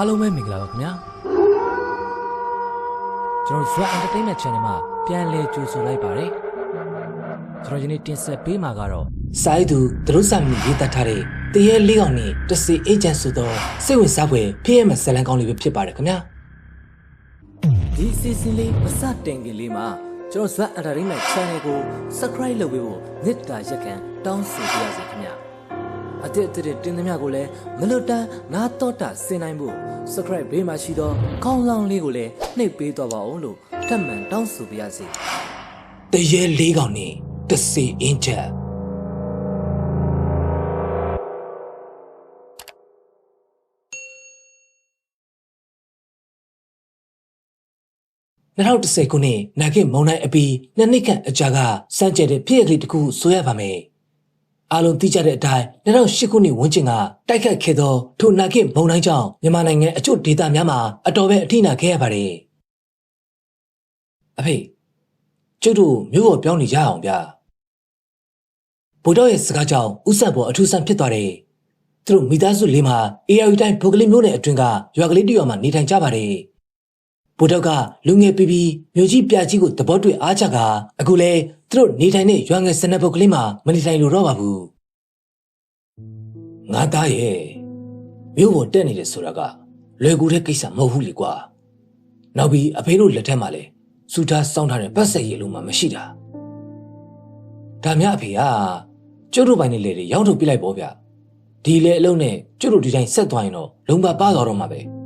အားလုံးပဲမင်္ဂလာပါခင်ဗျာကျွန်တော် Zwa Entertainment Channel မှာပြန်လည်ကြိုဆိုလိုက်ပါတယ်ကျွန်တော်ဒီနေ့တင်ဆက်ပေးမှာကတော့စာရေးသူသူတို့စာမီရေးသားထားတဲ့တရေလေးကောင်နဲ့တစီအေဂျင့်ဆိုတော့စိတ်ဝင်စားဖွယ်ဖြစ်ရမယ့်ဇာတ်လမ်းကောင်းလေးပဲဖြစ်ပါတယ်ခင်ဗျာဒီအစီအစဉ်လေးမစတင်ခင်လေးမှာကျွန်တော် Zwa Entertainment Channel ကို Subscribe လုပ်ပေးဖို့မေတ္တာရက်ခံတောင်းဆိုပါရစေခင်ဗျာ အတစ်အတစ်တင်သမျှကိုလည်းမလွတ်တမ်းနားတော့တာဆင်နိုင်ဖို့ Subscribe ဘေးမှာရှိသောခေါင်းလောင်းလေးကိုလည်းနှိပ်ပေးတော့ပါအောင်လို့ထပ်မံတောင်းဆိုပါရစေတရေလေးကောင်နဲ့တစီအင်ဂျက်2010ခုနှစ်နာဂစ်မုံတိုင်းအပြီးနှစ်နှစ်ခန့်အကြာကစမ်းကြဲတဲ့ဖြစ်ရကလေးတစ်ခုဆိုရပါမယ်။ အားလုံးသိကြတဲ့အတိုင်း2008ခုနှစ်ဝန်းကျင်ကတိုက်ခတ်ခဲ့သောထိုနာဂစ်မုံတိုင်းကြောင့်မြန်မာနိုင်ငံအချို့ဒေသများမှာအတော်ပဲအထိနာခဲ့ရပါတယ်။အဖေကျုပ်တို့မြို့ပေါ်ပြောင်းနေကြအောင်ဗျာ။ဗိုလ်တော်ရဲ့စကားကြောင့်ဥဆက်ပေါ်အထူးဆန်းဖြစ်သွားတယ်။သူတို့မိသားစုလေးမှာ AR တိုင်းဗိုလ်ကလေးမျိုးနယ်အတွင်းကရွာကလေးတစ်ရွာမှာနေထိုင်ကြပါတယ်။ဗိုလ်တော်ကလူငယ်ပီပီမြို့ကြီးပြကြီးကိုသဘောတွေ့အားချကအခုလဲ သူတို့နေထိုင်တဲ့ရွာငယ်စနက်ပုတ်ကလေးမှာမနေထိုင်လို့တော့ပါဘူး။ငါသားရဲ့မြို့ပေါ်တက်နေတယ်ဆိုတာကလွယ်ကူတဲ့ကိစ္စမဟုတ်ဘူးလေကွာ။နောက်ပြီးအဖေတို့လက်ထက်မှာလဲစူထားစောင်းထားတဲ့ပတ်ဆက်ရည်လုံးမှမရှိတာ။ဒါများအဖေကကျုပ်တို့ပိုင်းနေလေတွေရောင်းထုတ်ပြလိုက်ပေါ့ဗျ။ဒီလေအလုံးနဲ့ကျုပ်တို့ဒီတိုင်းဆက်သွားရင်တော့လုံပါပါသွားတော့မှာပဲ။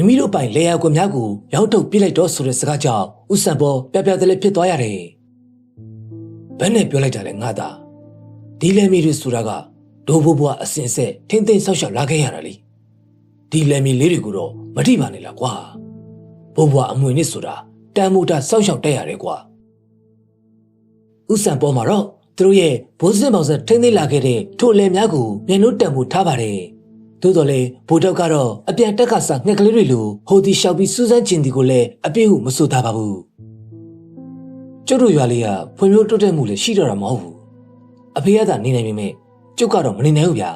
မိမိတို့ပိုင်လေယာကွန်များကိုရောင်းထုတ်ပြလိုက်တော့ဆိုတဲ့စကားကြောင့်ဥဆန်ပေါ်ပြပြတလဲဖြစ်သွားရတယ်။ဘယ်နဲ့ပြောလိုက်တာလဲငါသား။ဒီလေမီတွေဆိုတာကဒိုးဘိုးဘွားအစင်ဆက်ထင်းထင်းဆောက်ရှောက်လာခဲ့ရတာလေ။ဒီလေမီလေးတွေကိုတော့မထိပါနဲ့လားကွာ။ဘိုးဘွားအမွေနစ်ဆိုတာတန်မိုတာဆောက်ရှောက်တက်ရတယ်ကွာ။ဥဆန်ပေါ်မှာတော့သူတို့ရဲ့ဘိုးစင်ပေါင်ဆက်ထင်းထင်းလာခဲ့တဲ့ထိုလေများကိုမျက်နှာတန်မှုထားပါတယ်။ သို့တော်လေဗိုလ်တော့ကတော့အပြန်တက်ကစားငှက်ကလေးတွေလိုဟိုဒီရှောက်ပြီးစူးစမ်းကျင်ဒီကိုလည်းအပြည့်ဟုမဆိုသားပါဘူးကျုပ်တို့ရွာလေးကဖွံ့ဖြိုးတိုးတက်မှုလည်းရှိတော့တာမဟုတ်ဘူးအဖေကသာနေနိုင်ပေမဲ့ကျုပ်ကတော့မနေနိုင်ဘူးဗျာ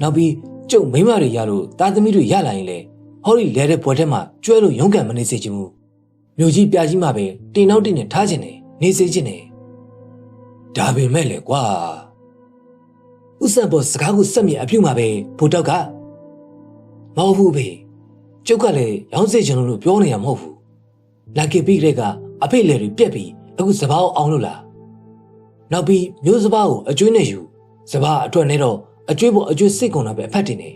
နောက်ပြီးကျုပ်မိန်းမတွေရလို့တာသမီတွေရလာရင်လေဟောဒီလဲတဲ့ဘွယ်ထဲမှာကျွဲလို့ရုန်းကန်မနေစေချင်ဘူးမြို့ကြီးပြကြီးမှပဲတင်နောက်တင်နဲ့ထားခြင်းနဲ့နေစေခြင်းနဲ့ဒါပေမဲ့လေကွာ ဥစ္စာပေါ်စကားကိုစက်မြအပြုတ်မှာပဲဘိုတောက်ကမဟုတ်ဘူးဖေကျုပ်ကလည်းရောင်းစေချင်လို့ပြောနေရမဟုတ်ဘူးလာကီပြီးတဲ့ကအဖေလေတွေပြက်ပြီးအခုစပားအောင်လို့လားနောက်ပြီးမျိုးစပားကိုအကျွေးနဲ့ယူစပားအတွက်နဲ့တော့အကျွေးပေါ်အကျွေးစိတ်ကုန်တာပဲအဖတ်တင်နေ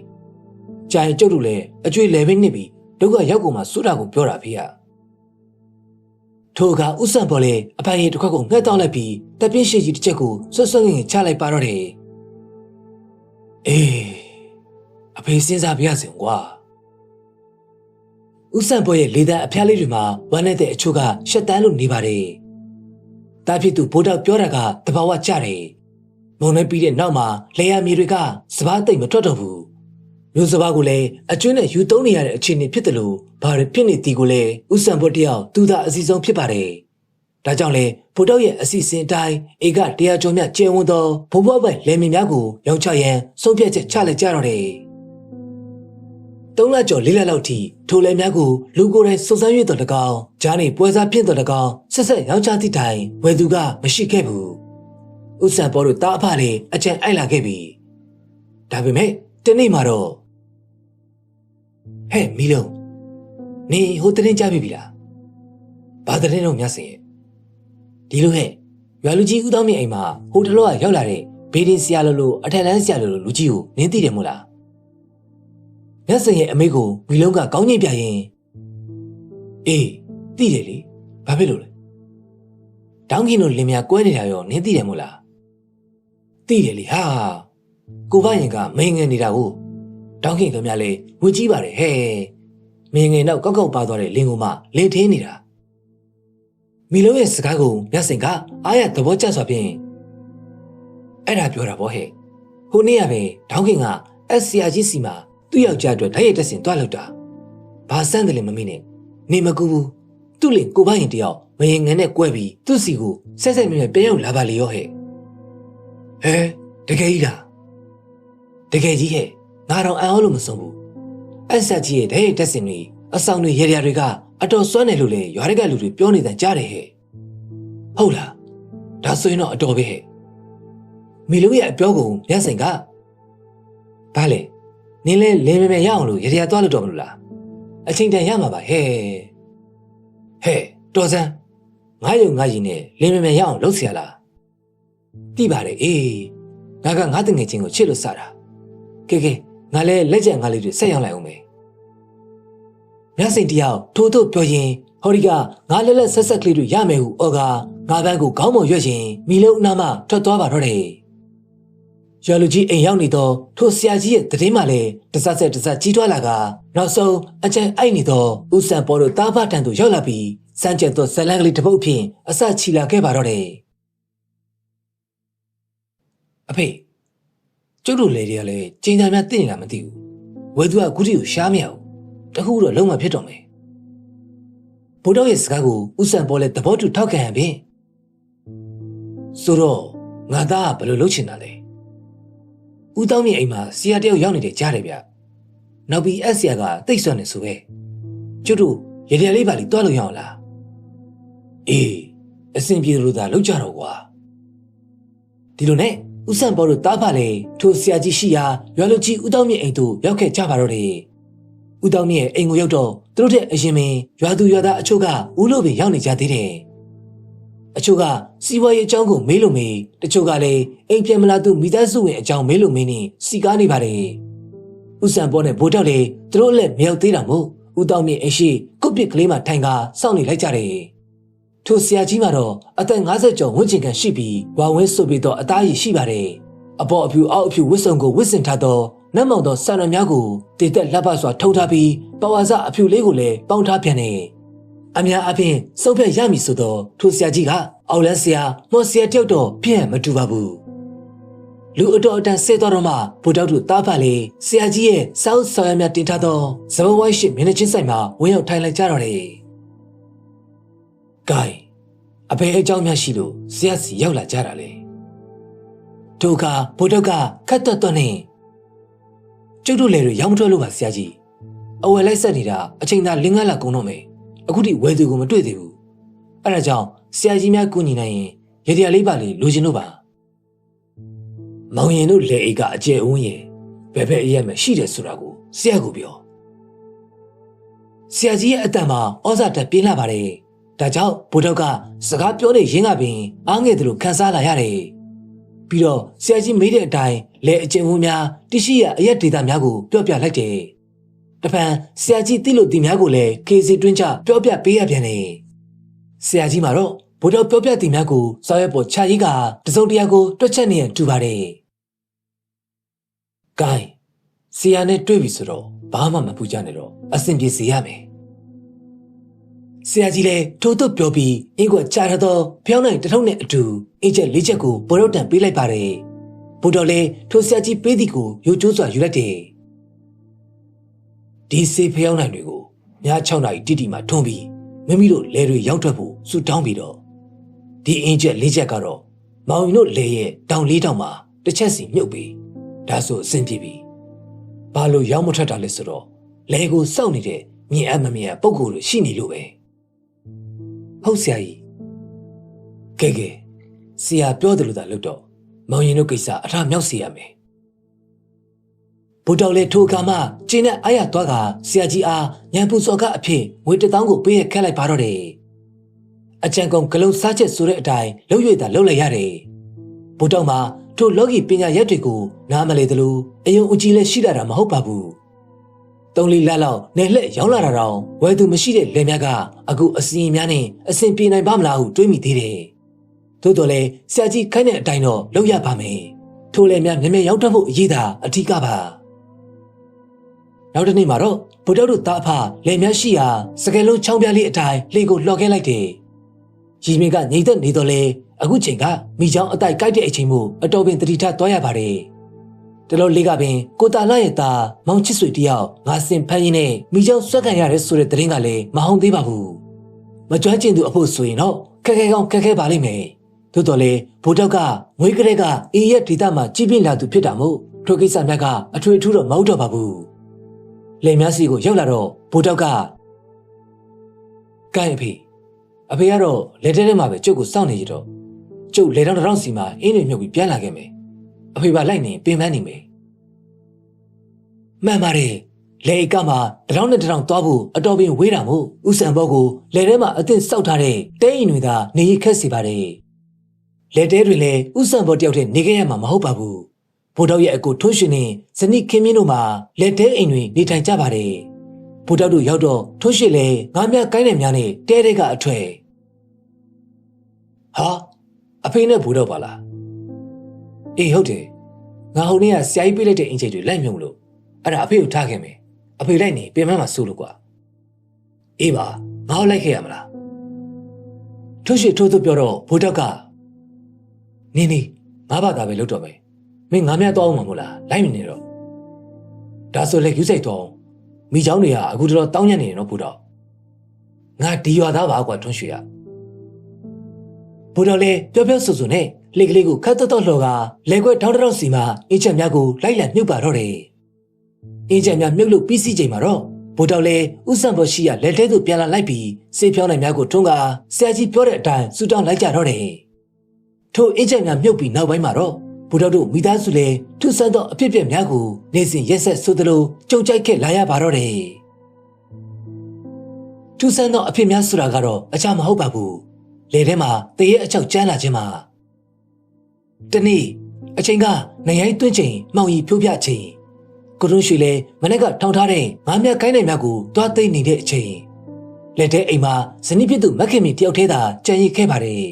ကြာရင်ကျုပ်တို့လည်းအကျွေးလေဘင်းနစ်ပြီးဒုက္ခရောက်ကုန်မှစွတာကိုပြောတာဖေရထိုကဥစ္စာပေါ်လေအဖိုင်ရီတစ်ခွက်ကိုငှက်တောက်လိုက်ပြီးတပြင်းရှိကြီးတစ်ချက်ကိုဆွတ်ဆွတ်ငင်ချလိုက်ပါတော့တယ် အေးအဖေစဉ်းစားပြရစင်ကွာဥဆန်ပေါ်ရဲ့လေတန်းအဖျားလေးတွေမှာဝမ်းနဲ့တဲ့အချို့ကရှက်တန်းလို့နေပါတယ်။တာဖြစ်သူဘိုးတော်ပြောတာကတဘာဝကြတယ်။မုံနဲ့ပြီးတဲ့နောက်မှာလေယာမြေတွေကစပားသိမ့်မထွက်တော့ဘူး။မျိုးစပားကိုလည်းအကျွင်းနဲ့ယူသုံးနေရတဲ့အခြေအနေဖြစ်တယ်လို့ဘာတွေဖြစ်နေတီကိုလည်းဥဆန်ပေါ်တယောက်သူသာအစီဆုံးဖြစ်ပါတယ်။ ဒါကြောင့်လေဗိုလ်တော်ရဲ့အစီအစဉ်အတိုင်းဧကတရားကျော်မြကျဲဝန်းသောဘိုးဘွားပိုင်လယ်မင်များကိုရောင်းချရန်ဆုံးဖြတ်ချက်ချလိုက်ကြတော့တယ်။သုံးလကျော်လေးလလောက်ထိထိုလယ်များကိုလူကိုယ်တိုင်စုံစမ်းရတော့တကောင်ဂျားနေပွဲစားဖြစ်တော့တကောင်ဆက်ဆက်ရောင်းချသည့်တိုင်ဝယ်သူကမရှိခဲ့ဘူး။ဥစ္စာပေါ်တို့တားအဖလေးအကြံအိုက်လာခဲ့ပြီ။ဒါပေမဲ့တနေ့မှာတော့ဟဲ့မီလုံးနေဟိုတရင်ကြပြီလား။ဘာတရင်တော့မြတ်စင်ရဲ့ ဒီလိုဟဲ့ရွာလူကြီးဦးသောင်းမြင့်အိမ်မှာဟိုတလောကရောက်လာတဲ့ဘေးဒင်းဆရာလိုလိုအထက်လန်းဆရာလိုလိုလူကြီးကိုနင်းသိတယ်မို့လားမြတ်စင်ရဲ့အမေကိုဝီလုံးကကောင်းကြီးပြရင်အေးသိတယ်လေဘာဖြစ်လို့လဲတောင်းကင်းတို့လင်မယာကွဲနေတာရောနင်းသိတယ်မို့လားသိတယ်လေဟာကိုဘရင်ကမင်းငယ်နေတာကိုတောင်းကင်းတို့များလေငွေကြီးပါတယ်ဟဲ့မင်းငယ်တော့ကောက်ကောက်ပါသွားတဲ့လင်ကိုမှလင်ထင်းနေတာ မီလုံးရဲ့စကားကိုမြတ်စင်ကအားရသဘောကျစွာဖြင့်အဲ့ဒါပြောတာဗောဟဲ့ဟိုနေ့ကပဲဒေါင်းခင်ကအက်ဆီယာကြီးစီမှာသူ့ယောက်ျားအတွက်ဓာတ်ရိုက်တက်ဆင်တွားလောက်တာဘာစမ်းတယ်လဲမမေ့နဲ့နေမကူဘူးသူ့လင်ကိုပိုင်ရင်တယောက်မရင်ငန်းနဲ့ကွဲပြီးသူ့စီကိုဆက်ဆက်မြဲမြဲပြန်ရောက်လာပါလေရောဟဲ့ဟဲတကယ်ကြီးလားတကယ်ကြီးဟဲ့ငါတော့အံ့ဩလို့မဆုံးဘူးအဆက်ကြီးရဲ့တဲ့တက်စင်တွေအဆောင်တွေရေရတွေက အတော်စွမ်းတယ်လို့လေရွာတွေကလူတွေပြောနေတယ်ကြားတယ်ဟဲ့ဟုတ်လားဒါဆိုရင်တော့အတော်ပဲဟဲ့မီလိုရဲ့အပြောကိုမြတ်စိန်ကဘာလဲနင်းလဲလင်းမဲမဲရအောင်လို့ရေရသွားလို့တော့မလို့လားအချိန်တန်ရမှာပါဟဲ့ဟဲ့တော်စမ်းငါယုံငါရင်နဲ့လင်းမဲမဲရအောင်လုပ်เสียလားတိပါတယ်အေးငါကငါတငယ်ချင်းကိုချစ်လို့စတာကဲကဲငါလဲလက်ကျန်ငါလေးတွေဆက်ရောက်လိုက်အောင်မယ် မြတ်စိန်တယောက်ထိုးထိုးပြောရင်ဟောဒီကငါလက်လက်ဆက်ဆက်ကလေးတွေရမယ်ဟုအော်ကငါဘန်းကိုခေါင်းပေါ်ရွက်ရင်မိလုံးအနာမထွက်သွားပါတော့တယ်ရလူကြီးအိမ်ရောက်နေတော့ထိုဆရာကြီးရဲ့တည်င်းမှလည်းတစက်ဆက်တစက်ကြီးထွားလာကနောက်ဆုံးအကျန်အိုက်နေတော့ဦးစံပေါ်တို့တားဖတန်သူရောက်လာပြီးစမ်းကျက်သောဇလန်ကလေးတစ်ပုတ်ဖြင့်အစချီလာခဲ့ပါတော့တယ်အဖေကျုပ်တို့လေတွေကလည်းကျင်းသားများတင့်နေတာမသိဘူးဝဲသူကကုတီကိုရှားမရဘူး တခုတော့လုံးဝဖြစ်တော့မယ်ဘိုးတော်ရဲ့စကားကိုဥဆန်ပေါ်လဲသဘောတူထောက်ခံရပြီဆိုတော့ငါသားကဘယ်လိုလုပ်ချင်တာလဲဦးတောင်းမြင့်အိမ်မှာဆရာတယောက်ရောက်နေတယ်ကြားတယ်ဗျနောက်ပြီးအက်ဆရာကတိတ်ဆွနေဆိုပဲကျွတ်တို့ရရလေးပါလီတွားလို့ရအောင်လားအေးအဆင်ပြေလို့သာလောက်ကြတော့ကွာဒီလိုနဲ့ဦးဆန်ပေါ်တို့တားဖလေထိုဆရာကြီးရှိရာရွာလူကြီးဦးတောင်းမြင့်အိမ်သို့ရောက်ခဲ့ကြပါတော့တယ် ဦးတောင်းမြင့်ရဲ့အိမ်ကိုရောက်တော့သူတို့တဲ့အရင်ပင်ရွာသူရွာသားအချို့ကဦးလို့ပင်ရောက်နေကြသေးတယ်အချို့ကစီးပွားရေးအကြောင်းကိုမေးလို့မေးတချို့ကလည်းအိမ်ပြန်မလာသူမိသားစုဝင်အကြောင်းမေးလို့မေးနေစီကားနေပါတယ်ဦးဆန်ပေါ်နဲ့ဘိုးတောက်လည်းသူတို့လည်းမရောက်သေးတာမို့ဦးတောင်းမြင့်အရှိကုတ်ပစ်ကလေးမှထိုင်ကာစောင့်နေလိုက်ကြတယ်ထိုဆရာကြီးကတော့အသက်50ကျော်ဝန်းကျင်ခန့်ရှိပြီးဝါဝင်းဆိုပြီးတော့အသားရည်ရှိပါတယ်။အပေါ်အဖြူအောက်အဖြူဝစ်စုံကိုဝစ်စင်ထားသော နတ်မောင်သောဆန္ဒများကိုတည်သက်လက်ပစွာထုံထားပြီးပဝါစအဖြူလေးကိုလည်းပေါင်းထားပြန်နေ။အများအပြင်းစုပ်ဖြတ်ရမည်ဆိုတော့ထိုဆရာကြီးကအောက်လန်းဆရာမော်ဆရာတယောက်တော့ပြန်မတူပါဘူး။လူအတော်အတန်ဆဲတော်တော့မှဗိုလ်တောက်တို့တားဖတ်လေဆရာကြီးရဲ့စောင်းဆောင်ရမြတင်ထားသောဇဘဝိုင်းရှိမျက်နှာချင်းဆိုင်မှာဝင်းရောက်ထိုင်လိုက်ကြတော့တယ်။ gain အဖေအကြောင်းများရှိလို့ဆရာစီရောက်လာကြတာလေဒုက္ခဘုဒ္ဓကခတ်တွတ်တွတ်နေ ကျုပ်တို့လည်းတွေရောက်မထွက်လို့ပါဆရာကြီးအဝယ်လိုက်ဆက်နေတာအချိန်သာလင်းကားလာကုန်တော့မယ်အခုထိဝယ်သူကိုမတွေ့သေးဘူးအဲ့ဒါကြောင့်ဆရာကြီးများကူညီနိုင်ရင်ရေဒီယာလေးပါလေလိုချင်လို့ပါမောင်ရင်တို့လေအိတ်ကအကျဲဦးရင်ဘယ်ဘက်အရက်မှရှိတယ်ဆိုတာကိုဆရာကပြောဆရာကြီးရဲ့အတန်မှာဩဇာတက်ပြင်းလာပါတယ်ဒါကြောင့်ဘိုးတော်ကစကားပြောနေရင်းကပင်အားငယ်တယ်လို့ခံစားလာရတယ်။ ပြီးတော့ဆရာကြီးမေးတဲ့အတိုင်းလဲအကျဉ်းဝန်းများတရှိရအရက်ဒေတာများကိုပြောပြလိုက်တယ်။တပံဆရာကြီးသိလို့ဒီများကိုလည်းကေစီတွင်းချပြောပြပေးရပြန်တယ်။ဆရာကြီးမှာတော့ဘိုးတော်ပြောပြဒီများကိုစောရွက်ပေါ်ခြာကြီးကတစုံတရာကိုတွက်ချက်နေရတူပါတယ်။ gain ဆရာနဲ့တွေ့ပြီဆိုတော့ဘာမှမပူကြနဲ့တော့အဆင်ပြေစေရမယ်။ ဆရာကြီးလည်းထိုးသွပြောပြီးအင်းကွက်ချရသောဖျောင်းနိုင်တထုံးနဲ့အတူအင်းချက်လေးချက်ကိုဘောတော့တန်ပေးလိုက်ပါတယ်။ဘိုးတော်လည်းထိုဆရာကြီးပေးသည်ကိုရိုကျိုးစွာယူလိုက်တယ်။ဒီစေဖျောင်းနိုင်တွေကိုည6နာရီတိတိမှထွန်းပြီးမိမိတို့လဲတွေရောက်ထွက်ဖို့ဆူတောင်းပြီးတော့ဒီအင်းချက်လေးချက်ကတော့မောင်ရင်တို့လဲရဲ့တောင်လေးတောင်မှာတစ်ချက်စီမြုပ်ပြီးဒါဆိုအဆင်ပြေပြီ။ဘာလို့ရောက်မထွက်တာလဲဆိုတော့လဲကိုစောင့်နေတဲ့မြင်အပ်မမြင်ပုံကိုယ်လိုရှိနေလို့ပဲ။ ဟုတ်ဆရာကြီးကဲကဲဆရာပြောတယ်လို့သာလုပ်တော့မောင်ရင်တို့ကိစ္စအထမြောက်စေရမယ်ဘုတော်လေထိုအခါမှကျင်းနဲ့အားရသွားကဆရာကြီးအားညံပူစော်ကအဖြစ်ငွေတထောင်ကိုပေးရခက်လိုက်ပါတော့တယ်အကြံကုန်ဂလုံးစားချက်ဆိုတဲ့အတိုင်းလှုပ်ရွေတာလှုပ်လိုက်ရတယ်ဘုတော်မှာထိုလောကီပညာရက်တွေကိုနားမလဲသလိုအယုံအကြည်လည်းရှိလာတာမဟုတ်ပါဘူး သုံးလေးလက်လောက်နေလှက်ရောင်းလာတာတော့ဝယ်သူမရှိတဲ့လယ်များကအခုအစီရင်များနဲ့အဆင်ပြေနိုင်ပါမလားဟုတွေးမိသေးတယ်။သို့တော်လည်းဆရာကြီးခိုင်းတဲ့အတိုင်းတော့လုပ်ရပါမယ်။ထိုလယ်များမြဲမြဲရောက်တတ်ဖို့အရေးသာအထီးကပါ။နောက်တစ်နေ့မှာတော့ဗုဒ္ဓတို့တာအဖလယ်များရှိရာစကယ်လုံးချောင်းပြလေးအတိုင်းလေကိုလှော်ခဲ့လိုက်တယ်။ရီမင်းကညီသက်နေတော့လေအခုချိန်ကမိချောင်းအတိုက်ကိုက်တဲ့အချိန်မို့အတော်ပင်တတိထသွားရပါတယ်။ တလို့လေးကပင်ကိုတာလာရဲ့သားမောင်ချစ်ဆွေတယောက်ငါစင်ဖမ်းရင်းနဲ့မိချောင်းဆွက်ခံရတဲ့ဆိုတဲ့သတင်းကလည်းမဟုတ်သေးပါဘူးမကြွကျင်သူအဖို့ဆိုရင်တော့ခက်ခဲကောင်းခက်ခဲပါလိမ့်မယ်သို့တော်လေဘိုးတောက်ကငွေကလေးကအေးရဲ့ဒေတာမှာကြီးပြင်းလာသူဖြစ်တာမို့ထိုကိစ္စများကအထွေထူးတော့မဟုတ်တော့ပါဘူးလယ်များစီကိုရောက်လာတော့ဘိုးတောက်ကကိုင်းအဖေအဖေကတော့လက်ထဲထဲမှာပဲကျုပ်ကိုစောင့်နေကြတော့ကျုပ်လေတောင်တောင်စီမှာအင်းတွေမြုပ်ပြီးပြန်လာခဲ့မယ် အဖေပါလိုက်နေပင်ပန်းနေမယ်မှန်ပါတယ်လေကမှာတရောင်းနဲ့တရောင်းသွားဖို့အတော်ပင်ဝေးတာမို့ဥဆန်ဘောကိုလေထဲမှာအသင့်စောက်ထားတဲ့တဲအိမ်တွေသာနေရခက်စီပါတယ်လေတဲတွေလည်းဥဆန်ဘောတယောက်တည်းနေခဲ့ရမှာမဟုတ်ပါဘူးဘိုးတော်ရဲ့အကိုထွန်းရှင်နဲ့ဇနီးခင်မင်းတို့မှာလက်တဲအိမ်တွေနေထိုင်ကြပါတယ်ဘိုးတော်တို့ရောက်တော့ထွန်းရှင်လည်းငါးမြကိုင်းတဲ့များနဲ့တဲတဲကအထွဲဟာအဖေနဲ့ဘိုးတော်ပါလား အေးဟုတ်တယ်ငါဟိုနေ့ကဆရာကြီးပေးလိုက်တဲ့အင်ဂျင်တွေလိုက်မြုံလို့အဲ့ဒါအဖေကိုထားခဲ့မယ်အဖေလိုက်နေပြင်မမှာစိုးလို့ကွာအေးပါငါ့လိုက်ခဲ့ရမလားထွန်းရှင်ထိုးသူပြောတော့ဘိုးတော်ကနင်းနေငါဘာသာပဲလုပ်တော့မယ်မင်းငါများတော့အောင်မှာမို့လားလိုက်မနေတော့ဒါဆိုလေယူစိတ်တော့မိเจ้าတွေကအခုတော့တောင်းညံ့နေတယ်နော်ဘုတော်ငါဒီရွာသားပါကွာထွန်းရွှေရဘုတော်လေပြောပြောဆိုဆိုနဲ့ လေကလေးကိုခတ်တော့တော့လှော်ကလေခွဲထောင်းတောင်းစီမှာအင်းချက်များကိုလိုက်လံမြုပ်ပါတော့တယ်အင်းချက်များမြုပ်လို့ပြီးစီးချိန်မှာတော့ဘုတော်လေဥဆန်ဘောရှိရလက်ထဲသို့ပြန်လာလိုက်ပြီးစေဖြောင်းနိုင်များကိုထုံးကဆရာကြီးပြောတဲ့အတိုင်းစူတောင်းလိုက်ကြတော့တယ်ထိုအင်းချက်များမြုပ်ပြီးနောက်ပိုင်းမှာတော့ဘုရားတို့မိသားစုလည်းထုဆန်းသောအဖြစ်အပျက်များကိုနေစဉ်ရက်ဆက်ဆိုသလိုကြုံကြိုက်ခဲ့လာရပါတော့တယ်။ထုဆန်းသောအဖြစ်များဆိုတာကတော့အချာမဟုတ်ပါဘူး။လေထဲမှာတရေအချောက်ကျန်းလာခြင်းမှာ တနေ့အချိန်ကနိုင်ရိုင်းတွင်းချိန်မှောင်ရီဖြိုးပြချိန်ကိုရုံးရွှေလည်းမနေ့ကထောင်ထားတဲ့ငါးမြတ်ကိုင်းနိုင်များကိုတွားသိမ့်နေတဲ့အချိန်လက်ထဲအိမ်မှာဇနီးဖြစ်သူမက်ခင်မီတယောက်တည်းသာကြံရည်ခဲ့ပါတယ်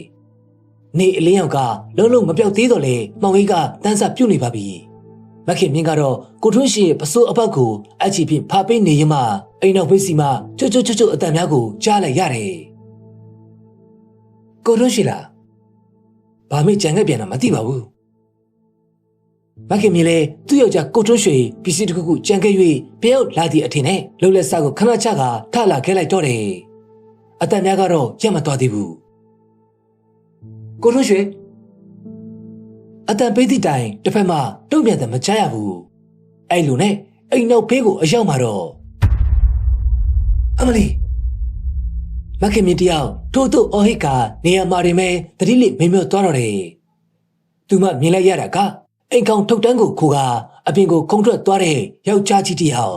။နေအလင်းရောက်ကလုံးလုံးမပြောက်သေးတော့လေမောင်ကြီးကတန်းစားပြုတ်နေပါပြီမခင်မြင့်ကတော့ကိုထွန်းရှိရဲ့ပစိုးအပေါက်ကိုအချီဖြင့်ဖာပိတ်နေရင်မှအိမ်နောက်ဖေးစီမှာချွတ်ချွတ်ချွတ်ချွတ်အတန်များကိုကြားလိုက်ရတယ်ကိုထွန်းရှိလား ဘာမေးကြံခဲ့ပြန်တာမသိပါဘူးမခင်မြင့်လည်းသူ့ယောက်ျားကိုထွန်းရွှေပစ္စည်းတစ်ခုခုကြံခဲ့၍ပျောက်လာသည့်အထင်နဲ့လှုပ်လက်ဆကိုခဏချကထလာခဲ့လိုက်တော့တယ်အတန်များကတော့ရက်မသွားသေးဘူးကိုထွန်းရွှေအတန်ပေးသည့်တိုင်တစ်ဖက်မှာတုံ့ပြန်တယ်မချရဘူးအဲ့လိုနဲ့အိမ်နောက်ဖေးကိုအရောက်မှာတော့အမလီ မခင်မြတယောက်ထို့သို့အော်ဟစ်ကနေရာမှာတွင်ပဲတတိလိမိမြော့သွားတော့တယ်သူမမြင်လိုက်ရတာကအိမ်ကောင်ထုတ်တန်းကိုခိုးကအပြင်ကိုခုံထွက်သွားတဲ့ယောက်ျားကြီးတယောက်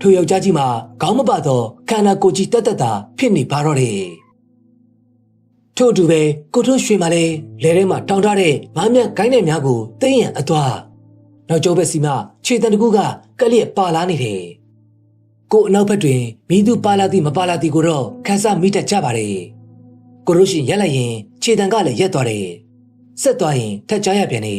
ထိုယောက်ျားကြီးမှာခေါင်းမပါတော့ခန္ဓာကိုယ်ကြီးတက်တက်တာဖြစ်နေပါတော့တယ်ထို့အတူပဲကိုထွန်းရွှေမှလည်းလဲထဲမှာတောင်းထားတဲ့ငါးမြတ်ကိုင်းတဲ့များကိုသိရန်အသွားနောက်ကျောဘက်စီမှခြေတံတကူကကက်လျက်ပါလာနေတယ် ကိုအနောက်ဘက်တွင်မိသူပါလာသည်မပါလာသည်ကိုတော့ခန်းစားမိတတ်ကြပါတယ်ကိုရုရှင်ရက်လိုက်ရင်ခြေတံကလည်းရက်သွားတယ်ဆက်သွားရင်ထက်ကြရပြန်နေ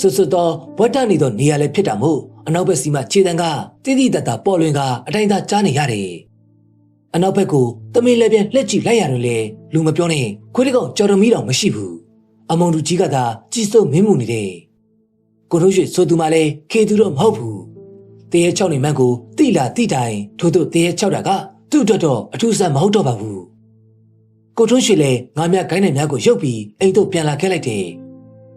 ဆွဆွတော့ဝတ်တနေသောနေရာလည်းဖြစ်တာမို့အနောက်ဘက်စီမှခြေတံကတိတိတတ်တာပေါ်လွင်ကအတိုင်းသာကြားနေရတယ်အနောက်ဘက်ကိုတမင်လည်းပြန်လှက်ကြည့်လိုက်ရတယ်လေလူမပြောနဲ့ခွေးတကောင်ကြော်တော်မီတောင်မရှိဘူးအမုံသူကြီးကသာကြီးစိုးမင်းမှုနေတယ်ကိုတို့ရွှေဆိုသူမှလည်းခေသူတော့မဟုတ်ဘူး တရေချောက်နေမှန်းကိုတိလာတိတိုင်ထို့သို့တရေချောက်တာကသူ့အတွက်တော့အထူးဆန်းမဟုတ်တော့ပါဘူးကိုထွန်းရွှေလည်းငါးမြကိုင်းတဲ့များကိုရုပ်ပြီးအိမ်တို့ပြန်လာခဲ့လိုက်တယ်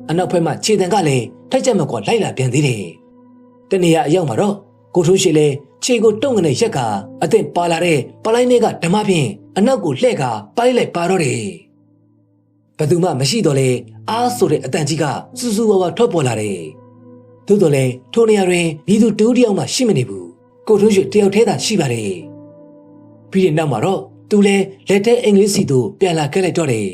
အနောက်ဘက်မှခြေတံကလည်းထိုက်ချက်မကွာလိုက်လာပြန်သေးတယ်တနေရာအရောက်မှာတော့ကိုထွန်းရွှေလည်းခြေကိုတုံငနဲ့ရက်ကအသင့်ပါလာတဲ့ပလိုင်းလေးကဓမ္မဖြင့်အနောက်ကိုလှဲ့ကပိုက်လိုက်ပါတော့တယ်ဘသူမှမရှိတော့လေအားဆိုတဲ့အတန်ကြီးကစူးစူးဝါးဝါထွက်ပေါ်လာတယ် သို့တော်လည်းထိုနေရာတွင်မိသူတူတယောက်မှရှိမနေဘူးကိုထွန်းရွှေတယောက်တည်းသာရှိပါတယ်ပြီးတဲ့နောက်မှာတော့သူလည်းလက်ထဲအင်္ဂလိပ်စီသို့ပြန်လာခဲ့လိုက်တော့တယ်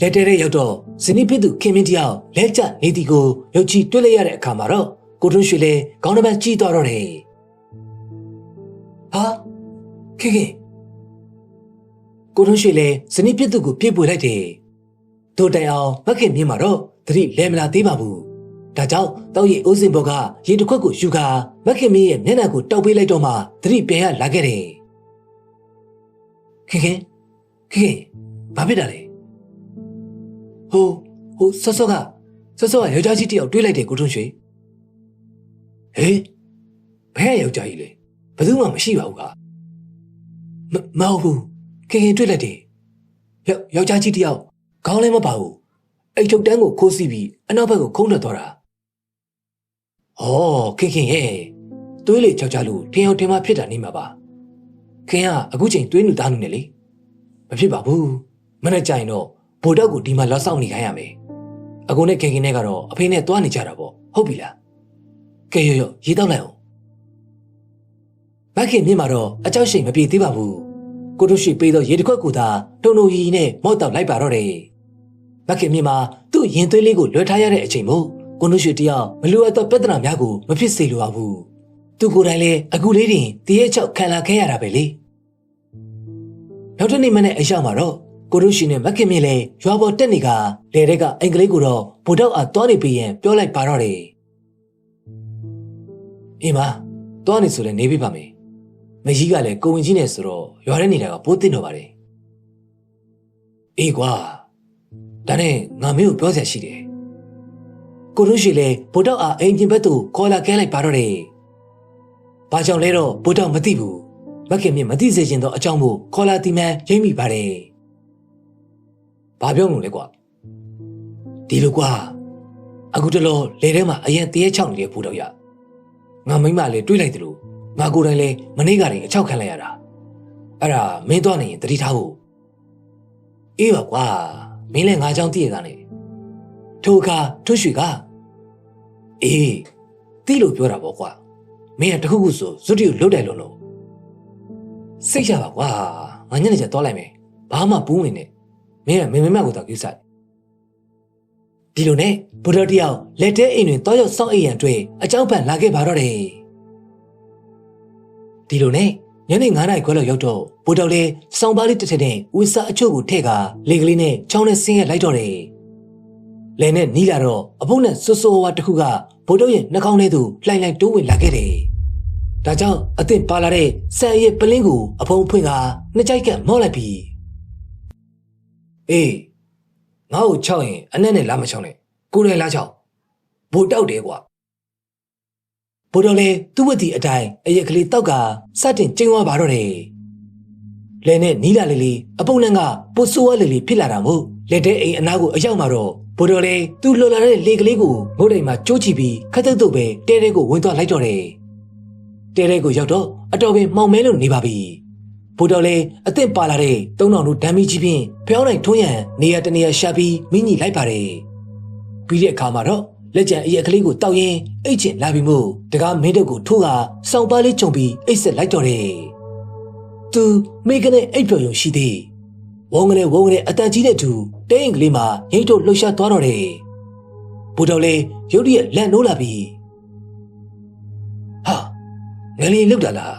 လက်ထဲထဲရောက်တော့ဇနီးဖြစ်သူခင်မင်းတယောက်လက်ကျနေတီကိုရုပ်ချီတွေ့လိုက်ရတဲ့အခါမှာတော့ကိုထွန်းရွှေလည်းခေါင်းတစ်ပတ်ကြီးသွားတော့တယ်ဟာခေခေကိုထွန်းရွှေလည်းဇနီးဖြစ်သူကိုပြေးပွေလိုက်တယ်တို့တိုင်အောင်မခင်မြင်မှာတော့သတိလဲမလာသေးပါဘူး ဒါကြောင့်တောက်ရီအိုးစင်ဘော်ကရေတစ်ခွက်ကိုယူကာမခင်မင်းရဲ့မျက်နှာကိုတောက်ပေးလိုက်တော့မှသတိပြန်ရလာခဲ့တယ်ခေခေခေခေဘာဖြစ်တာလဲဟိုဟိုဆော့ဆော့ကဆော့ဆော့ကယောက်ျားကြီးတယောက်တွေးလိုက်တယ်ကိုထွန်းရွှေဟေးဘယ်ယောက်ျားကြီးလဲဘယ်သူမှမရှိပါဘူးကမမဟုတ်ဘူးခင်ခင်တွေ့လိုက်တယ်ယောက်ယောက်ျားကြီးတယောက်ခေါင်းလည်းမပါဘူးအိတ်ထုတ်တန်းကိုခိုးစီးပြီးအနောက်ဘက်ကိုခုံးထွက်သွားတာ ဩခင်ခင်ရဲ့သွေးလေချောက်ချလို့ထင်အောင်ထင်မှဖြစ်တာနေမှာပါခင်ကအခုချိန်သွေးနူသားနူနေလေမဖြစ်ပါဘူးမနေ့ကျရင်တော့ဗိုလ်တော့ကိုဒီမှာလောက်ဆောင်နေခိုင်းရမယ်အကူနဲ့ခင်ခင်နဲ့ကတော့အဖေနဲ့တွားနေကြတာပေါ့ဟုတ်ပြီလားကဲရောရောရေးတော့လိုက်အောင်မခင်မြင့်မှာတော့အကြောက်ရှိန်မပြေသေးပါဘူးကိုတို့ရှိပေးတော့ရေတစ်ခွက်ကိုသာတုံတုံရီနဲ့မော့တော့လိုက်ပါတော့တယ်မခင်မြင့်မှာသူ့ရင်သွေးလေးကိုလွှဲထားရတဲ့အချိန်မို့ ကိုတို့ရှိတယောက်မလိုအပ်သောပြဿနာများကိုမဖြစ်စေလိုပါဘူးသူကိုယ်တိုင်လည်းအခုလေးတင်တရေချောက်ခံလာခဲ့ရတာပဲလေနောက်တစ်နေ့မနေ့အရောက်မှာတော့ကိုတို့ရှိနဲ့မခင်မြင့်လည်းရွာပေါ်တက်နေကလေတဲ့ကအင်္ဂလိပ်ကိုတော့ဗိုလ်တော့အားတွားနေပြီးရင်ပြောလိုက်ပါတော့တယ်အင်းမတွားနေဆိုလည်းနေပြပါမယ်မကြီးကလည်းကိုဝင်ကြီးနဲ့ဆိုတော့ရွာထဲနေတာကပိုးတင်တော့ပါတယ်အေးကွာဒါနဲ့ငါမင်းကိုပြောစရာရှိတယ် ကိုတို့ရှိလေဗိုလ်တော့အားအင်ဂျင်ဘက်သို့ခေါ်လာခဲလိုက်ပါတော့တယ်ဘာကြောင့်လဲတော့ဗိုလ်တော့မသိဘူးမခင်မြင့်မသိစေချင်သောအကြောင်းကိုခေါ်လာတီမန်ရိမ့်မိပါတယ်ဘာပြောမလို့လဲကွာဒီလိုကွာအခုတလောလေထဲမှာအရင်တရေချောင်းနေတဲ့ဗိုလ်တော့ရငါမိမလည်းတွေးလိုက်တယ်လို့ငါကိုယ်တိုင်လည်းမနေ့ကတည်းကအချောက်ခံလိုက်ရတာအဲ့ဒါမင်းသွားနေရင်တတိထားဖို့အေးပါကွာမင်းလည်းငါကြောင့်တည့်ရတာနဲ့ထိုအခါထွတ်ရွှေက အေးတိလို့ပြောတာပေါ့ကွာမင်းကတခုခုဆိုဇွတ်တီကိုလုတ်တယ်လို့လို့စိတ်ရပါကွာငါညနေကျသွားလိုက်မယ်ဘာမှပူးဝင်နေမင်းကမင်းမမကိုတော့ကိစ္စဒီလိုနဲ့ဘုရားတယောက်လက်တဲအိမ်တွင်တောရောက်စောင့်အိမ်ရန်တွေ့အကြောင်းပန်လာခဲ့ပါတော့တယ်ဒီလိုနဲ့ညနေ9နာရီခွဲလောက်ရောက်တော့ဘိုးတော်လေးစောင်းပါးလေးတစ်ထက်နဲ့ဝီစာအချို့ကိုထည့်ကလေကလေးနဲ့ချောင်းနဲ့ဆင်းရဲလိုက်တော့တယ်လဲနဲ့နီးလာတော့အဖုံးနဲ့ဆွဆွဝါတစ်ခုက ဘိုးတော်ရဲ့နှာခေါင်းထဲသို့လှိုင်လှိုင်တိုးဝင်လာခဲ့တယ်ဒါကြောင့်အသင့်ပါလာတဲ့ဆန်ရဲ့ပလင်းကိုအဖုံးဖွင့်ကနှစ်ကြိုက်ကမော့လိုက်ပြီးအေးငါ့ကိုချောက်ရင်အနက်နဲ့လာမချောင်းနဲ့ကိုယ်လည်းလာချောက်ဘိုးတောက်တယ်ကွာဘိုးတော်လည်းသူ့ဝတ်တီအတိုင်းအရက်ကလေးတောက်ကစတင်ကျင်းသွားပါတော့တယ်လဲနဲ့နီးလာလေးလေးအပုံနဲ့ကပိုဆိုးဝါးလေးလေးဖြစ်လာတာမို့လက်တဲ့အိမ်အနားကိုအရောက်မှာတော့ ဘိုးတော်လည်းသူ့လှလာတဲ့လေကလေးကိုငုတ်တိုင်မှာကျိုးချပြီးခက်တုတ်တုတ်ပဲတဲတဲကိုဝင်သွားလိုက်တော့တယ်တဲတဲကိုရောက်တော့အတော်ပင်မှောင်မဲလို့နေပါပြီဘိုးတော်လည်းအသင့်ပါလာတဲ့သုံးတော်တို့ဓာမီကြီးဖြင့်ဖျောင်းနိုင်ထွန်းရန်နေရတနေရရှာပြီးမိညီလိုက်ပါတယ်ပြီးတဲ့အခါမှာတော့လက်ကျန်အရက်ကလေးကိုတောက်ရင်အိတ်ချင်လာပြီမို့တကားမင်းတို့ကိုထိုးကစောင်းပါလေးကြုံပြီးအိတ်ဆက်လိုက်တော့တယ်သူမိကနေအိတ်ပျော်ရုံရှိသေးဝုံကနေဝုံကနေအတန်ကြီးတဲ့သူ တဲရင်ကလေးမှာရိတ်တို့လှုပ်ရှားသွားတော့တယ်ဘိုးတော်လေးရုတ်တရက်လန့်နိုးလာပြီဟာငလေးလှုပ်တာလား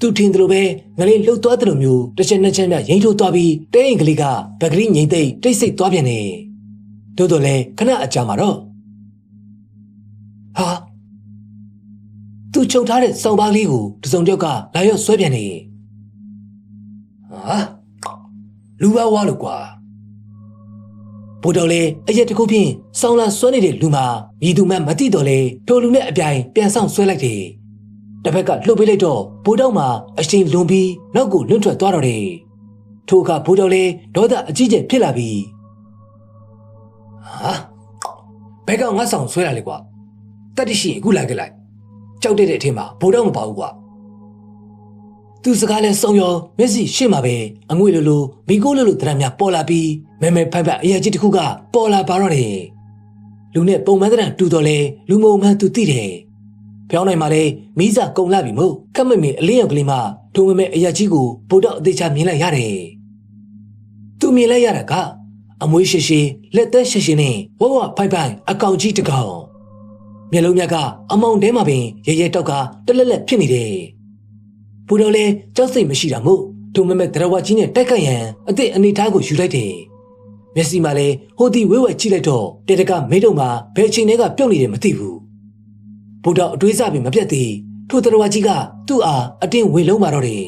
သူထင်တယ်လို့ပဲငလေးလှုပ်သွားတယ်လို့မျိုးတစ်ချက်နှစ်ချက်နဲ့ရိတ်ထုတ်သွားပြီးတဲရင်ကလေးကဘက်ကလေးငိမ့်သိမ့်တိတ်ဆိတ်သွားပြန်တယ်တိုးတော့လဲခဏအကြာမှာတော့ဟာသူချုပ်ထားတဲ့စောင်းပါးလေးကိုတစုံတစ်ယောက်ကလာရောက်ဆွဲပြန်နေဟာ လူပါဝါလို့ကွာဘိုးတော်လေအရက်တစ်ခုဖြင့်စောင်းလာဆွဲနေတဲ့လူမှာမြည်သူမှမတိတော့လေထိုလူနဲ့အပြိုင်ပြန်ဆောင်ဆွဲလိုက်တယ်တစ်ဖက်ကလှုပ်ပေးလိုက်တော့ဘိုးတော်မှာအချိန်လွန်ပြီးနောက်ကိုလွန့်ထွက်သွားတော့တယ်ထိုအခါဘိုးတော်လေဒေါသအကြီးကျယ်ဖြစ်လာပြီးဟာဘဲကောင်ငါဆောင်ဆွဲတာလေကွာတက်တရှိအခုလာခဲ့လိုက်ကြောက်တဲ့အထင်မှာဘိုးတော့မပါဘူးကွာ သူစကားလဲစုံရောမျက်စိရှေ့မှာပဲအငွေလိုလိုမိကိုလိုလိုတရံများပေါ်လာပြီးမဲမဲဖိုက်ဖိုက်အရာကြီးတစ်ခုကပေါ်လာပါတော့တယ်လူနဲ့ပုံမှန်တရံတူတော်လဲလူမုံမှန်သူသိတယ်ပြောင်းနိုင်မှာလေမိစာကုံလာပြီမို့ခက်မမေအလေးရောက်ကလေးမှထုံမမဲအရာကြီးကိုဘိုးတော့အသေးချာမြင်လိုက်ရတယ်သူမြင်လိုက်ရတာကအမွေးရှိရှိလက်သက်ရှိရှိနဲ့ဝဝဖိုက်ဖိုက်အကောင်ကြီးတကောင်မျက်လုံးမြတ်ကအမောင်တဲမှာပင်ရဲရဲတောက်ကတလက်လက်ဖြစ်နေတယ်။ ဘူတော်လည်းကြောက်စိတ်မရှိတာမို့ဒုံမမဲ့တရဝကြီးနဲ့တိုက်ခိုက်ရန်အစ်စ်အနေထားကိုယူလိုက်တယ်။မျက်စိမှာလည်းဟိုတီဝဲဝဲကြည့်လိုက်တော့တေတကမိတုံမှာဘယ်ချိန်တွေကပြုတ်နေတယ်မသိဘူး။ဘူတော်အတွေးစားပင်မပြတ်သေးထိုတရဝကြီးကသူ့အားအတင်းဝင်လုံးမာတော့တယ်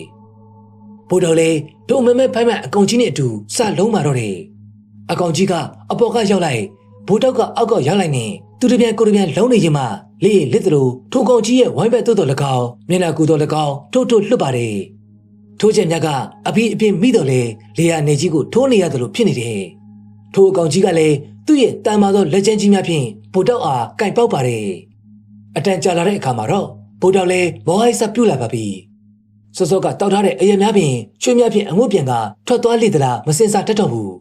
။ဘူတော်လည်းဒုံမမဲ့ဖိုင်မအကောင်ကြီးနဲ့အတူစလုံးမာတော့တယ်။အကောင်ကြီးကအပေါ်ကရောက်လိုက်ဘိုးတောက်ကအောက်ကရောက်လိုက်နေသူတပြန်ကိုတပြန်လုံးနေခြင်းမှ လေလစ်သလိုထိုကောင်ကြီးရဲ့ဝိုင်းဘက်သို့တော်၎င်းမျက်နှာကူတော်၎င်းထို့ထို့လွတ်ပါတယ်ထိုးချက်များကအပြီးအပြင်းမိတော်လေလေယာနေကြီးကိုထိုးနေရတယ်လို့ဖြစ်နေတယ်ထိုအကောင်ကြီးကလည်းသူ့ရဲ့တန်မာသောလက်ကျန်းကြီးများဖြင့်ဗိုလ်တောက်အားကြိုက်ပေါက်ပါတယ်အတန်ကြာလာတဲ့အခါမှာတော့ဗိုလ်တော်လည်းမောဟိုက်စပြုတ်လာပါပြီစောစောကတောက်ထားတဲ့အရင်များပင်ချွေးများဖြင့်အငုတ်ပြန်ကထွက်သွားလေသလားမစင်စားတတ်တော့ဘူး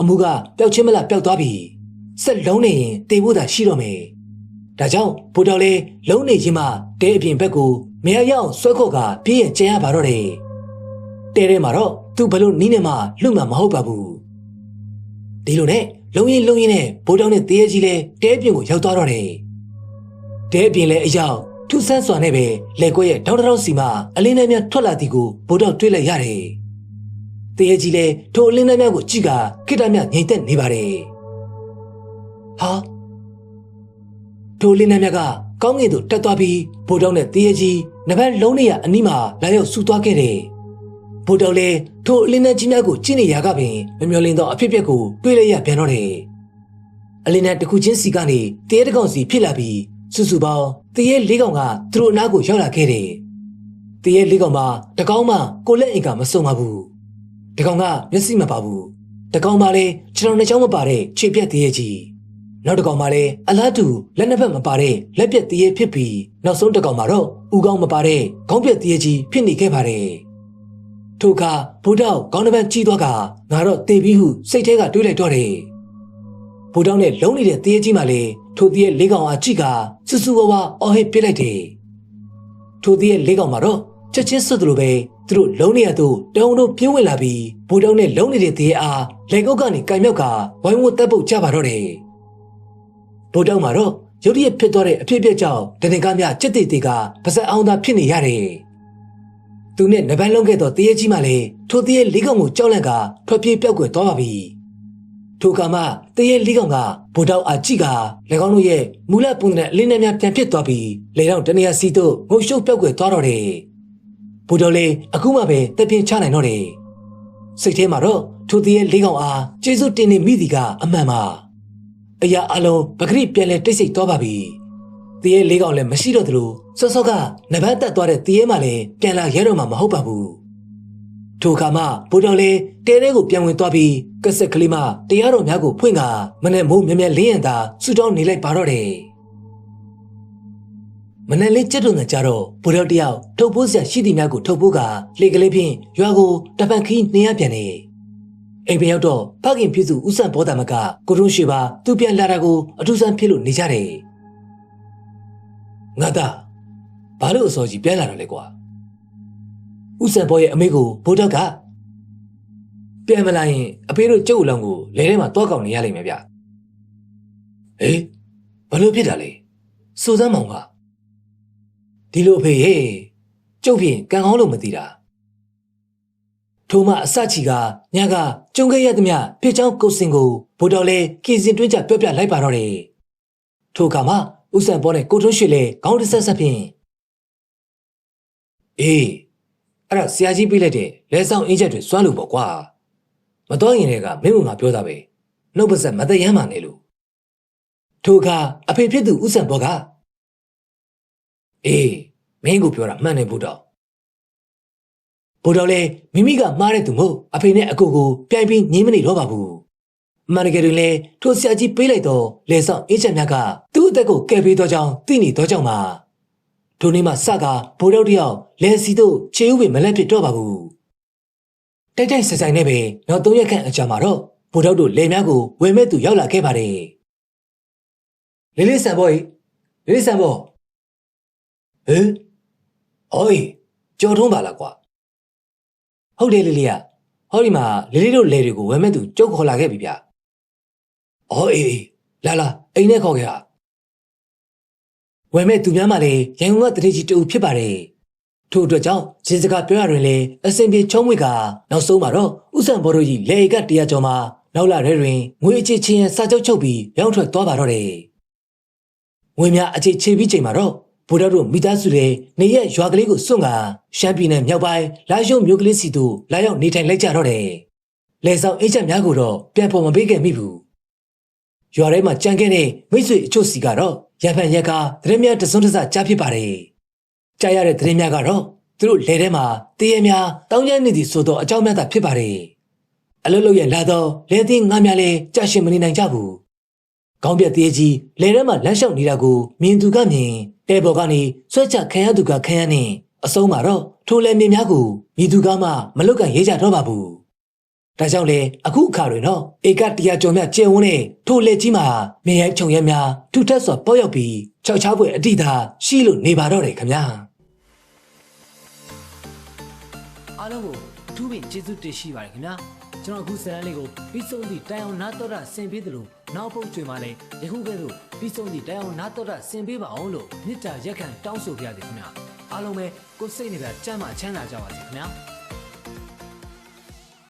အမှုကပျောက်ချင်းမလားပျောက်သွားပြီဆက်လုံးနေရင်တေဖို့သာရှိတော့မယ် ဒါကြောင့်ဗိုလ်တော်လည်းလုံးနေချင်းမှတဲအပြင်ဘက်ကိုမရရအောင်ဆွဲခေါ့ကပြည့်ရင်ကျန်ရပါတော့တယ်တဲထဲမှာတော့သူဘလို့နီးနေမှလှုပ်မှာမဟုတ်ပါဘူးဒီလိုနဲ့လုံရင်လုံရင်နဲ့ဗိုလ်တော်နဲ့တရေကြီးလဲတဲပြင်ကိုရောက်သွားတော့တယ်တဲပြင်လဲအရောက်ထူဆန်းစွာနဲ့ပဲလက်ကွက်ရဲ့ဒေါက်တာတော်စီမှာအလင်းနဲ့များထွက်လာသည်ကိုဗိုလ်တော်တွေ့လိုက်ရတယ်တရေကြီးလဲထိုအလင်းနဲ့များကိုကြည့်ကခိတ္တမြငြိမ်သက်နေပါတယ်ဟာ ထိုအလင်းနဲ့များကကောင်းကင်သို့တက်သွားပြီးဗိုလ်တော်နဲ့တရေကြီးနဘက်လုံးနေရအနီးမှာလာရောက်ဆူသွားခဲ့တယ်ဗိုလ်တော်လည်းထိုအလင်းနဲ့ကြီးများကိုကြည့်နေရကပင်မမျော်လင့်သောအဖြစ်အပျက်ကိုတွေ့လိုက်ရပြန်တော့တယ်အလင်းနဲ့တစ်ခုချင်းစီကနေတရေတစ်ကောင်စီဖြစ်လာပြီးစုစုပေါင်းတရေလေးကောင်ကသူတို့အနားကိုရောက်လာခဲ့တယ်တရေလေးကောင်မှာတကောင်မှကိုလက်အင်ကမစုံပါဘူးတကောင်ကမျက်စိမပါဘူးတကောင်မှလည်းခြေထောက်နှစ်ချောင်းမပါတဲ့ခြေပြက်တရေကြီး နောက်တစ်ကောင်မှလည်းအလားတူလက်နှစ်ဖက်မပါတဲ့လက်ပြက်တရေဖြစ်ပြီးနောက်ဆုံးတစ်ကောင်မှတော့ဥကောင်းမပါတဲ့ခေါင်းပြက်တရေကြီးဖြစ်နေခဲ့ပါတယ်ထိုအခါဘုဒ္ဓခေါင်းတစ်ဖက်ကြီးသွားကငါတော့တေပြီးဟုစိတ်ထဲကတွေးလိုက်တော့တယ်ဘုဒ္ဓနဲ့လုံးနေတဲ့တရေကြီးမှလည်းထိုတရေလေးကောင်အကြည့်ကစူးစူးဝါးဝါအော်ဟစ်ပြစ်လိုက်တယ်ထိုတရေလေးကောင်မှတော့ချက်ချင်းစွတ်သလိုပဲသူတို့လုံးနေရသူတောင်းတို့ပြင်းဝင်လာပြီးဘိုးတောင်းနဲ့လုံးနေတဲ့တရေအားလေကုတ်ကနေကင်မြောက်ကဝိုင်းဝန်းတက်ပုတ်ကြပါတော့တယ် ဘိုးတောင်းမှာတော့ရုတ်တရက်ဖြစ်သွားတဲ့အဖြစ်အပျက်ကြောင့်တနင်္ဂနွေမြစက်တေတေကပါဇက်အောင်သာဖြစ်နေရတယ်သူနဲ့နဘန်းလုံးခဲ့တော့တရေကြီးမှလည်းထိုတရေလေးကောင်ကိုကြောက်လန့်ကထွက်ပြေးပြောက်ကွယ်သွားပါပြီထိုကမှတရေလေးကောင်ကဘိုးတောင်းအကြည့်က၎င်းတို့ရဲ့မူလပုံစံနဲ့အလင်းနဲ့များပြန်ဖြစ်သွားပြီးလေတောင်တနေရာစီတို့ငုံရှုပ်ပြောက်ကွယ်သွားတော့တယ်ဘိုးတော်လေးအခုမှပဲတက်ပြင်းချနိုင်တော့တယ်စိတ်ထဲမှာတော့ထိုတရေလေးကောင်အားကျေးဇူးတင်နေမိသည်ကအမှန်ပါ အရာအလုံးပဂရိပြန်လဲတိတ်ဆိတ်သွားပါပြီတရေလေးကောင်လည်းမရှိတော့သလိုစောစောကနဘတ်တက်သွားတဲ့တရေမှလည်းပြန်လာရဲတော့မှာမဟုတ်ပါဘူးထိုအခါမှဘိုးတော်လေးတဲတဲကိုပြန်ဝင်သွားပြီးကက်ဆက်ကလေးမှတရားတော်များကိုဖွင့်ကမနဲ့မိုးမြဲမြဲလင်းရန်သာဆူတောင်းနေလိုက်ပါတော့တယ်မနဲ့လေးကြက်တုံနဲ့ကြတော့ဘိုးတော်တယောက်ထုတ်ဖို့ဆရာရှိသည်များကိုထုတ်ဖို့ကလေကလေးဖြင့်ရွာကိုတပန်ခီးနေရပြန်တယ် အိမ်ပြန်ရောက်တော့ဖခင်ပြည့်စုဥဆန်ဘောတာမကကိုရုံးရှိပါသူပြန်လာတာကိုအထူးဆန်းဖြစ်လို့နေကြတယ်ငါသားဘာလို့အစောကြီးပြန်လာတော့လဲကွာဥဆန်ဘောရဲ့အမေကိုဘိုးတော်ကပြန်မလာရင်အဖေတို့ကျုပ်အလောင်းကိုလဲထဲမှာတွားကောက်နေရလိမ့်မယ်ဗျဟေးဘာလို့ဖြစ်တာလဲစူစမ်းမောင်ကဒီလိုအဖေဟေးကျုပ်ဖြင့်ကံကောင်းလို့မသိတာ ထိုမှအစချီကညကကျုံခဲ့ရသမျှပြစ်ချောင်းကုတ်စင်ကိုဘိုးတော်လဲကီစင်တွင်းချပြောပြလိုက်ပါတော့တယ်ထိုကမှဥဆန်ဘောနဲ့ကိုထွန်းရွှေလဲခေါင်းတစ်ဆက်ဆက်ဖြင့်အေးအဲ့ဒါဆရာကြီးပြလိုက်တဲ့လဲဆောင်အင်းချက်တွေစွမ်းလို့ပေါ့ကွာမတော်ရင်လည်းကမင်းကငါပြောတာပဲနှုတ်ပါဆက်မတရမ်းပါနဲ့လို့ထိုအခါအဖေဖြစ်သူဥဆန်ဘောကအေးမင်းကိုပြောတာမှန်တယ်ဘုတော် ဘုတော်လည်းမိမိကမှားတဲ့သူမဟုတ်အဖေနဲ့အကိုကိုပြိုင်ပြီးငင်းမနေတော့ပါဘူးမန်နေဂျာတွေလည်းထိုဆရာကြီးပေးလိုက်တော့လေဆောင်အေးချက်မြတ်ကသူ့အသက်ကိုကယ်ပေးတော့ကြောင်းသိနေတော့ကြောင်းပါထိုနေ့မှစကဘိုးတော်တယောက်လဲစီတို့ခြေဥပင်မလက်ဖြစ်တော့ပါဘူးတိုက်တိုက်ဆိုင်ဆိုင်နဲ့ပဲနောက်၃ရက်ခန့်အကြာမှာတော့ဘိုးတော်တို့လေများကိုဝယ်မဲ့သူရောက်လာခဲ့ပါတယ်လေးလေးဆန်ဘောကြီးလေးလေးဆန်ဘောဟမ်အော်ကြီးကြော်ထုံးပါလားကွာ ဟုတ်တယ်လေးလေးကဟောဒီမှာလေးလေးတို့လေတွေကိုဝယ်မဲ့သူကြုတ်ခေါ်လာခဲ့ပြီဗျအော်အေးအေးလာလာအိမ်နဲ့ခေါ်ခဲ့ဟာဝယ်မဲ့သူများမှလည်းရန်ကုန်ကတတိကြီးတူဖြစ်ပါတယ်ထို့အတွက်ကြောင့်ဂျင်းစကားပြောရတွင်လေအစင်ပြေချုံးဝေကနောက်ဆုံးမှာတော့ဥဆန်ဘော်တို့ကြီးလေကတရားကျော်မှာနောက်လာတဲ့တွင်ငွေအချစ်ချင်းစာချုပ်ချုပ်ပြီးရောင်းထွက်သွားပါတော့တယ်ငွေများအချစ်ချေပြီးချိန်မှာတော့ ဗိုလ်တော်တို့မိသားစုတွေနေရက်ရွာကလေးကိုစွန့်ကရှမ်းပြည်နယ်မြောက်ပိုင်းလာရုံမြို့ကလေးစီတို့လာရောက်နေထိုင်လိုက်ကြတော့တယ်။လေဆောင်အိတ်ချက်များကိုတော့ပြန်ပေါ်မပေးခဲ့မိဘူး။ရွာထဲမှာကြံခဲ့တဲ့မိတ်ဆွေအချို့စီကတော့ရဖန်ရက်ကသတင်းများတစွန်းတစကြားဖြစ်ပါတယ်။ကြားရတဲ့သတင်းများကတော့သူတို့လေထဲမှာတရေများတောင်းကျမ်းနေသည်ဆိုတော့အကြောင်းများသာဖြစ်ပါတယ်။အလုတ်လုတ်ရဲ့လာတော့လေသိငါများလည်းကြာရှင်မနေနိုင်ကြဘူး။ ခေါင်းပြက်သေးကြီးလေထဲမှာလမ်းလျှောက်နေတာကိုမြင်သူကမြင်တဲဘော်ကနေဆွဲချခံရသူကခံရနေအဆုံးမှာတော့ထိုလဲမြင်များကိုမြည်သူကမှမလုတ်ကန်ရေးကြတော့ပါဘူးဒါကြောင့်လေအခုအခါတွင်တော့ဧကတရာကျော်မြကျဲဝန်းနဲ့ထိုလက်ကြီးမှာမြင်ရိုက်ချုံရဲများထူထပ်စွာပေါက်ရောက်ပြီးခြောက်ချားပွဲအတိသာရှိလို့နေပါတော့တယ်ခင်ဗျာအားလုံးကိုအ ထူးပင်ကျေးဇူးတင်ရှိပါတယ်ခင်ဗျာကျွန်တော်အခုဇာတ်လမ်းလေးကိုပြီးဆုံးသည့်တိုင်အောင်နားတော်တာဆင်ပေးသလိုနောက်ပုတ်ကျွေမှာလည်းယခုကဲ့သို့ပြီးဆုံးသည့်တိုင်အောင်နားတော်တာဆင်ပေးပါအောင်လို့မေတ္တာရက်ခံတောင်းဆိုကြရစီခင်ဗျာအားလုံးပဲကိုယ်စိတ်နေပြကြမ်းမှချမ်းသာကြပါစေခင်ဗျာ